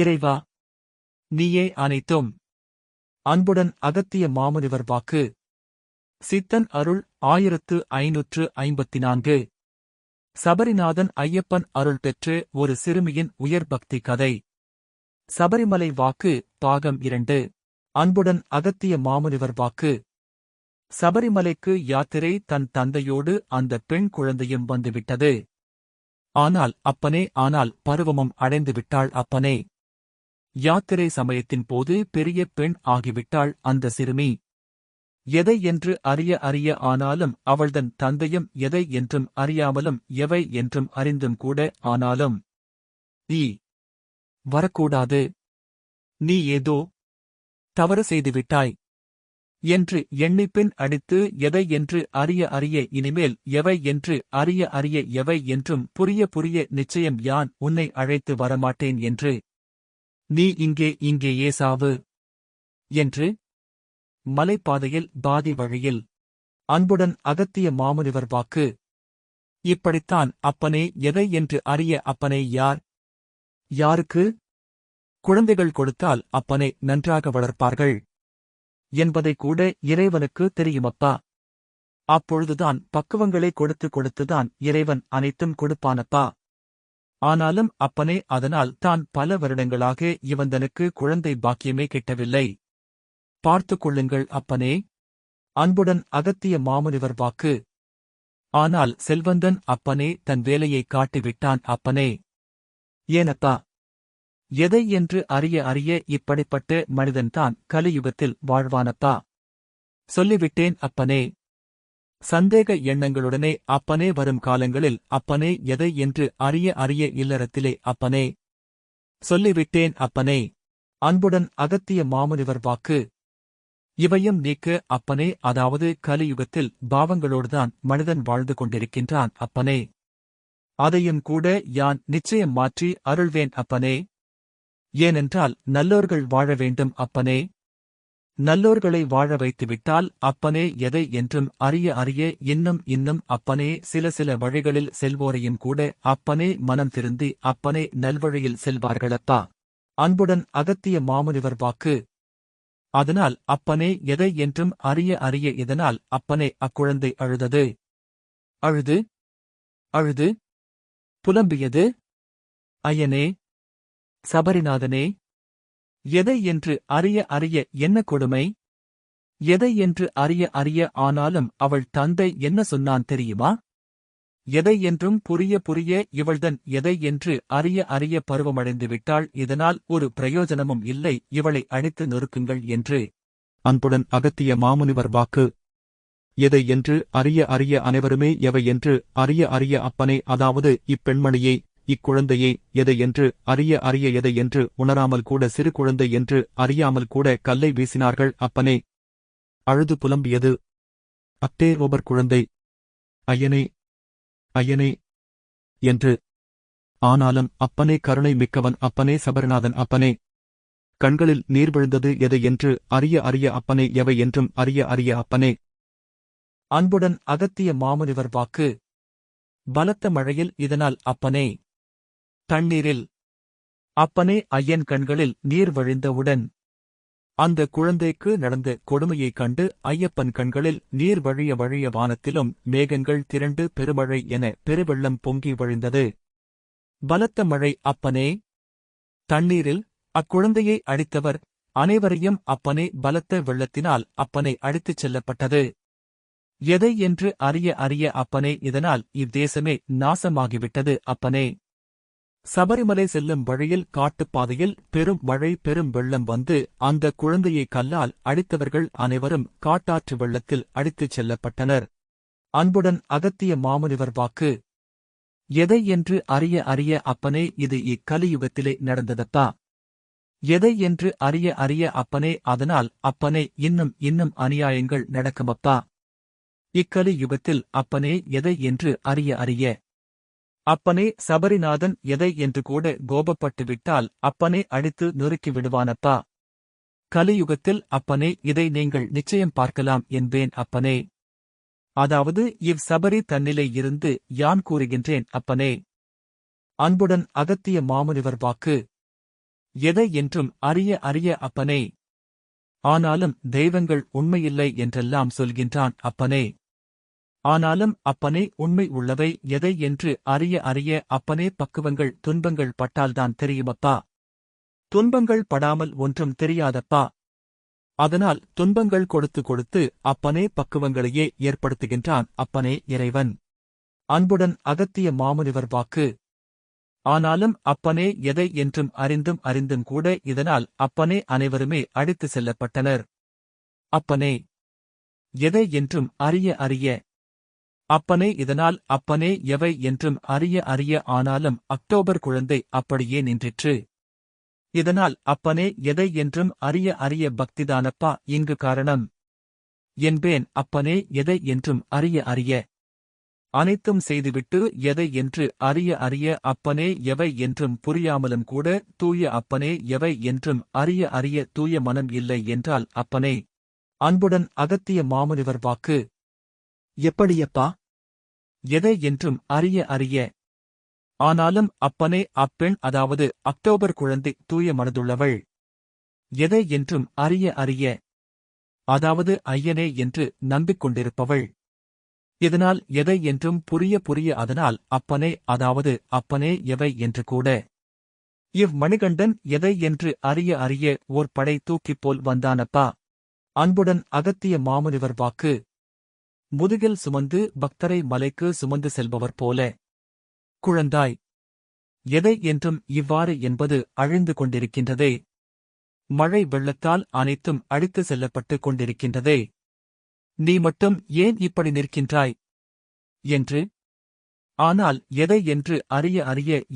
இறைவா நீயே அனைத்தும். அன்புடன் அகத்திய மாமுனிவர் வாக்கு. சித்தன் அருள் ஆயிரத்து ஐநூற்று ஐம்பத்தி நான்கு சபரிநாதன் ஐயப்பன் அருள் பெற்று ஒரு சிறுமியின் உயர் பக்தி கதை. சபரிமலை வாக்கு பாகம் இரண்டு. அன்புடன் அகத்திய மாமுனிவர் வாக்கு. சபரிமலைக்கு யாத்திரை தன் தந்தையோடு அந்த பெண் குழந்தையும் வந்துவிட்டது. ஆனால் அப்பனே ஆனால் பருவமும் அடைந்து விட்டாள் அப்பனே. யாத்திரை சமயத்தின் போது பெரிய பெண் ஆகிவிட்டாள் அந்த சிறுமி. எதை என்று அறிய அறிய ஆனாலும் அவள்தன் தந்தையும் எதை என்றும் அறியாமலும் எவை என்றும் அறிந்தும் கூட ஆனாலும் நீ வரக்கூடாது. நீ ஏதோ தவறு செய்துவிட்டாய் என்று எண்ணிப்பின் அடித்து எதை என்று அறிய அறிய இனிமேல் எவை என்று அறிய அறிய எவை என்றும் புரிய புரிய நிச்சயம் யான் உன்னை அழைத்து வரமாட்டேன் என்று நீ இங்கே இங்கேயே சாவு. என்று மலைப்பாதையில் பாதி வழியில் அன்புடன் அகத்திய மாமுனிவர் வாக்கு. இப்படித்தான் அப்பனே எதை என்று அறிய அப்பனே யார்? யாருக்கு? குழந்தைகள் கொடுத்தால் அப்பனை நன்றாக வளர்ப்பார்கள். என்பதை கூட இறைவனுக்கு தெரியுமப்பா? அப்பொழுதுதான் பக்குவங்களை கொடுத்து கொடுத்துதான் இறைவன் அனைத்தும் கொடுப்பானப்பா? ஆனாலும் அப்பனே அதனால் தான் பல வருடங்களாக இவந்தனுக்கு குழந்தை பாக்கியமே கிட்டவில்லை. பார்த்துக் கொள்ளுங்கள் அப்பனே. அன்புடன் அகத்திய மாமுனிவர் வாக்கு. ஆனால் செல்வந்தன் அப்பனே தன் வேலையை காட்டிவிட்டான் அப்பனே. ஏனப்பா. எதை என்று அறிய அறிய இப்படிப்பட்ட மனிதன்தான் கலியுகத்தில் வாழ்வானப்பா. சொல்லிவிட்டேன் அப்பனே. சந்தேக எண்ணங்களுடனே அப்பனே வரும் காலங்களில் அப்பனே எதை என்று அறிய அறிய இல்லறத்திலே அப்பனே. சொல்லிவிட்டேன் அப்பனே. அன்புடன் அகத்திய மாமுனிவர் வாக்கு. இவையும் நீக்க அப்பனே அதாவது கலியுகத்தில் பாவங்களோடுதான் மனிதன் வாழ்ந்து கொண்டிருக்கின்றான் அப்பனே. அதையும் கூட யான் நிச்சயம் மாற்றி அருள்வேன் அப்பனே. ஏனென்றால் நல்லோர்கள் வாழ வேண்டும் அப்பனே. நல்லோர்களை வாழ வைத்துவிட்டால் அப்பனே எதை என்றும் அறிய அறிய இன்னும் இன்னும் அப்பனே சில சில வழிகளில் செல்வோரையும் கூட அப்பனே மனம் திருந்தி அப்பனே நல்வழியில் செல்வார்களப்பா. அன்புடன் அகத்திய மாமுனிவர் வாக்கு. அதனால் அப்பனே எதை என்றும் அறிய அறிய இதனால் அப்பனே அக்குழந்தை அழுதது. அழுது. அழுது. புலம்பியது. ஐயனே. சபரிநாதனே. எதை என்று அறிய அறிய என்ன கொடுமை? எதை என்று அறிய அறிய ஆனாலும் அவள் தந்தை என்ன சொன்னான் தெரியுமா? எதை என்றும் புரிய புரிய இவள்தன் எதை என்று அறிய அறிய பருவமடைந்து விட்டாள். இதனால் ஒரு பிரயோஜனமும் இல்லை. இவளை அழித்து நொறுக்குங்கள் என்று அன்புடன் அகத்திய மாமுனிவர் வாக்கு. எதை என்று அறிய அறிய அனைவருமே எவை என்று அறிய அறிய அப்பனே அதாவது இப்பெண்மணியை இக்குழந்தையை எதை என்று அறிய அறிய எதை என்று உணராமல் கூட சிறு குழந்தை என்று அறியாமல் கூட கல்லை வீசினார்கள் அப்பனே. அழுது புலம்பியது. அத்தே ரோபர் குழந்தை. ஐயனே. ஐயனே. என்று. ஆனாலும் அப்பனே கருணை மிக்கவன் அப்பனே சபரிநாதன் அப்பனே. கண்களில் நீர் விழுந்தது எதை என்று அறிய அறிய அப்பனே எவை என்றும் அறிய அறிய அப்பனே. அன்புடன் அகத்திய மாமுனிவர் வாக்கு. பலத்த மழையில் இதனால் அப்பனே. தண்ணீரில். அப்பனே ஐயன் கண்களில் நீர் வழிந்தவுடன் அந்த குழந்தைக்கு நடந்த கொடுமையைக் கண்டு ஐயப்பன் கண்களில் நீர் வழிய வழிய வானத்திலும் மேகங்கள் திரண்டு பெருமழை என பெருவெள்ளம் பொங்கி வழிந்தது. பலத்த மழை அப்பனே! தண்ணீரில் அக்குழந்தையை அடித்தவர் அனைவரையும் அப்பனே பலத்த வெள்ளத்தினால் அப்பனை அடித்துச் செல்லப்பட்டது. எதை என்று அறிய அறிய அப்பனே இதனால் இவ்தேசமே நாசமாகிவிட்டது அப்பனே! சபரிமலை செல்லும் வழியில் காட்டுப்பாதையில் பெரும் மழை பெரும் வெள்ளம் வந்து அந்த குழந்தையை கல்லால் அடித்தவர்கள் அனைவரும் காட்டாற்று வெள்ளத்தில் அடித்துச் செல்லப்பட்டனர். அன்புடன் அகத்திய மாமுனிவர் வாக்கு. எதை என்று அறிய அறிய அப்பனே இது இக்கலியுகத்திலே நடந்ததப்பா எதை என்று அறிய அறிய அப்பனே அதனால் அப்பனே இன்னும் இன்னும் அநியாயங்கள் நடக்குமப்பா? இக்கலி யுகத்தில் அப்பனே எதை என்று அறிய அறிய அப்பனே சபரிநாதன் எதை என்று கூட கோபப்பட்டு விட்டால் அப்பனே அடித்து நொறுக்கி விடுவானப்பா. கலியுகத்தில் அப்பனே இதை நீங்கள் நிச்சயம் பார்க்கலாம் என்பேன் அப்பனே. அதாவது இவ் சபரி தன்னிலை இருந்து யான் கூறுகின்றேன் அப்பனே. அன்புடன் அகத்திய மாமுனிவர் வாக்கு. எதை என்றும் அறிய அறிய அப்பனே. ஆனாலும் தெய்வங்கள் உண்மையில்லை என்றெல்லாம் சொல்கின்றான் அப்பனே. ஆனாலும் அப்பனே உண்மை உள்ளவை எதை என்று அறிய அறிய அப்பனே பக்குவங்கள் துன்பங்கள் பட்டால்தான் தெரியுமப்பா? துன்பங்கள் படாமல் ஒன்றும் தெரியாதப்பா? அதனால் துன்பங்கள் கொடுத்து கொடுத்து அப்பனே பக்குவங்களையே ஏற்படுத்துகின்றான் அப்பனே இறைவன். அன்புடன் அகத்திய மாமுனிவர் வாக்கு. ஆனாலும் அப்பனே எதை என்றும் அறிந்தும் அறிந்தும் கூட இதனால் அப்பனே அனைவருமே அடித்து செல்லப்பட்டனர். அப்பனே எதை என்றும் அறிய அறிய அப்பனே இதனால் அப்பனே எவை என்றும் அறிய அறிய ஆனாலும் அக்டோபர் குழந்தை அப்படியே நின்றிற்று. இதனால் அப்பனே எதை என்றும் அறிய அறிய பக்திதானப்பா இங்கு காரணம். என்பேன் அப்பனே எதை என்றும் அறிய அறிய. அனைத்தும் செய்துவிட்டு எதை என்று அறிய அறிய அப்பனே எவை என்றும் புரியாமலும் கூட தூய அப்பனே எவை என்றும் அறிய அறிய தூய மனம் இல்லை என்றால் அப்பனே. அன்புடன் அகத்திய மாமுனிவர் வாக்கு. எப்படியப்பா? எதை என்றும் அறிய அறிய. ஆனாலும் அப்பனே அப்பெண் அதாவது அக்டோபர் குழந்தை தூய மனதுள்ளவள். எதை என்றும் அறிய அறிய. அதாவது ஐயனே என்று நம்பிக்கொண்டிருப்பவள். இதனால் எதை என்றும் புரிய புரிய அதனால் அப்பனே அதாவது அப்பனே எவை என்று கூட. இவ் மணிகண்டன் எதை என்று அறிய அறிய ஓர் படை தூக்கிப் போல் வந்தானப்பா? அன்புடன் அகத்திய மாமுனிவர் வாக்கு. முதுகில் சுமந்து பக்தரை மலைக்கு சுமந்து செல்பவர் போல. குழந்தாய் எதை என்றும் இவ்வாறு என்பது அழிந்து கொண்டிருக்கின்றதே. மழை வெள்ளத்தால் அனைத்தும் அழித்து செல்லப்பட்டுக் கொண்டிருக்கின்றதே. நீ மட்டும் ஏன் இப்படி நிற்கின்றாய்? என்று. ஆனால் எதை என்று அறிய அறிய